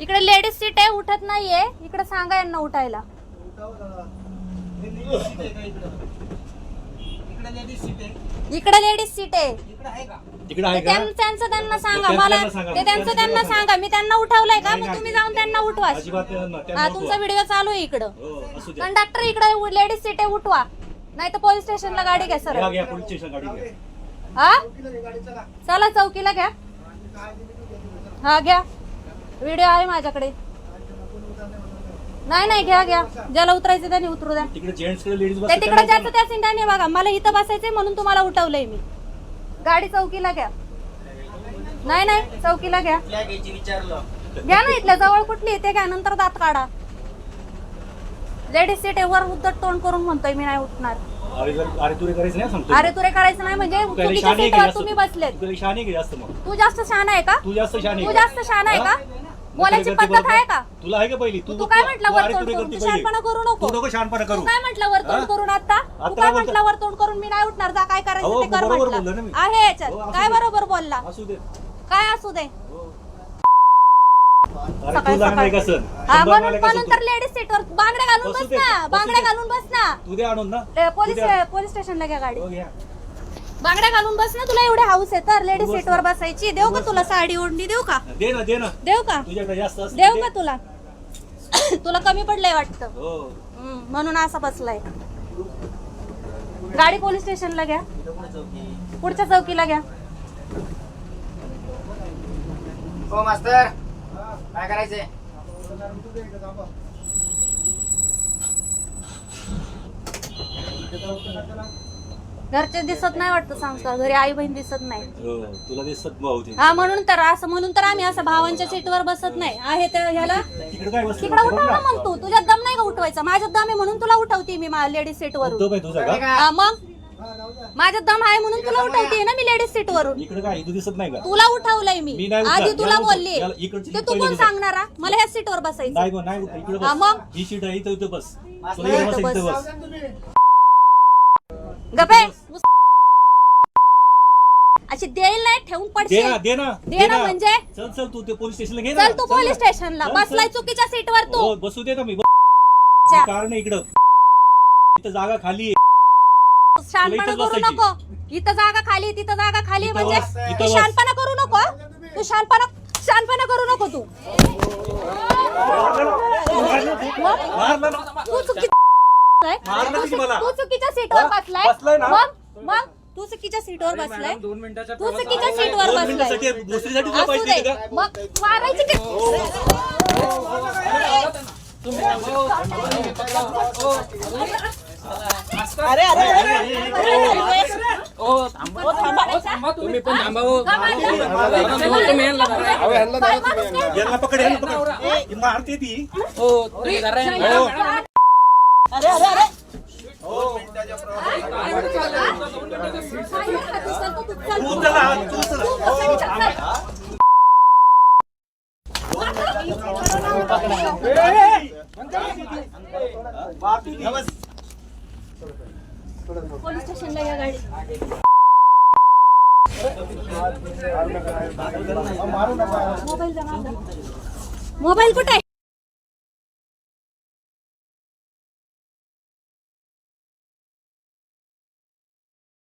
इकडे ladies seat आहे उठत नाहीये. इकडे सांगा यांना उठायला. इकडे लेडीज सीट आहे. ते त्यां- त्यांचं त्यांना सांगा. मला सांगा. ते त्यांचं त्यांना सांगा. मी त्यांना उठवलंय का? मग. तुम्ही जाऊन त्यांना उठवा. अजिबात त्यांना- त्यांना हा उठवा. तुमचा व्हिडिओ चालू आहे इकडं. हो असू कंडक्टर इकडे लेडीज सीट आहे उठवा. नाही तर पोलीस स्टेशनला गाडी घ्या सर घ्या घ्या पोलीस स्टेशन गाडी घ्या. हा? चला चौकीला घ्या. हा घ्या. व्हिडिओ आहे माझ्याकडे. नाही नाही घ्या घ्या. ज्याला उतरायचं त्याने उतरू द्या. तिकडे जेंट्सकडे लेडीज ते तिकडे ज्याचं त्या सिंधाने बघा. मला इथं बसायचंय म्हणून तुम्हाला उठवलंय मी. गाडी चौकीला घ्या. नाही नाही चौकीला घ्या. घ्या ना इथल्या जवळ कुठली आहे ते घ्या. नंतर दात काढा. लेडीज सीट वर उद्धट तोंड करून म्हणतोय मी नाही उठणार. अरे तुरे करायचं नाही सांगतो अरे तुरे करायचं नाही म्हणजे चुकीच्या सीटवर? तुम्ही बसलेत. तू जास्त मग. तू जास्त शहाणा आहे का? तू जास्त शहाणी आहे का? हा? बोलायची पद्धत? आहे का तुला आहे का पहिली तू काय म्हटलं तू वर अरे तोंड तुरे करून? तू. शहाणपणा करू नको. तू नको शहाणपणा तू करू काय म्हटलं वर तोंड हा? करून आता तू काय. म्हटलं वर तोंड करून मी नाही उठणार जा काय करायचं ते कर म्हटलं. आहे याच्यात हो, काय. बरोबर बोलला असू दे काय असू दे हा म्हणून सण तर? लेडीज सीटवर बांगड्या घालून बसू ना बांगड्या. घालून बस ना पोलीस. पोलीस स्टेशनला घ्या गाडी हो. बांगड्या घालून बस ना तुला एवढे हाऊस आहे तर. लेडीज सीटवर ना. बसायची. देऊ का तुला साडी ओढणी? देऊ का? दे ना दे ना. देऊ का? तुझ्याकडे जास्त असतं देऊ का. तुला? तुला कमी पडलंय वाटतं. हो. हम्म, म्हणून असा बसलाय. गाडी पोलीस स्टेशनला घ्या. पुढच्या चौकीला घ्या. हो मास्तर. काय करायचंय? घरचे दिसत नाही वाटतं संस्कार घरी आई बहीण दिसत नाही. हो तुला दिसत भाऊ ते. हा म्हणून तर असं म्हणून तर आम्ही असं भावांच्या सीटवर बसत नाही. आहे तर ह्याला तिकडे काय बसलं? तिकडे उठव ना मग तू. तुझ्यात दम नाही का उठवायचा? माझ्यात दम आहे म्हणून तुला उठवते मी लेडीज सीट वरून. तो काय तुझा काय का? का? हा मग? माझ्यात दम आहे म्हणून तुला उठवते ना मी लेडीज सीट वरून. इकडे काय? तू दिसत नाही का? तुला उठवलंय मी. मी नाही. आधी तुला याला. बोलली. याला इकडची ते तू पहिले कोण. सांगणार हा? मला ह्या सीटवर बसायचं नाही गो नाही इकडे हा, बस. मग? ही सीट आहे इथं इथं बस. मास्तर, तुला इकडे इथं बस. इथं बस. गपे अशी देईल नाही ठेवून दे पडशील ना दे ना दे ना म्हणजे? चल चल तू ते पोलीस स्टेशनला घे ना चल तू चल पोलीस ना. स्टेशनला चल, बसलाय चल. चुकीच्या सीटवर तू हो बसू दे ना मी च्या. कारण इकडं इथं जागा खाली आहे शानपणा इथंच करू बसायची. नको इथं जागा खाली तिथं जागा खाली इथं म्हणजे बस, इथं तू बस. शानपणा करू नको तू शानपणा शानपणा करू नको तू मारलं ना. तू चुकी मारलं की मला? तू चुकीच्या सीटवर हा? बसलाय बसलाय ना? मग मग तू चुकीच्या सीटवर बसलाय दोन मिनिटाच्या तू चुकीच्या सीटवर दोन बसलाय मिनिटासाठी दुसरीसाठी तुला असू पैसे दे देते का मग मारायची की तुम्ही पण थांबा हो. तुम्ही यांना धरा. यांना पकड यांना पकड ही मारते ती हो, तुम्ही धरा यांना. तू चला तू चला पोलीस स्टेशनला या गाडी मोबाईल मोबाईल कुठे आहे?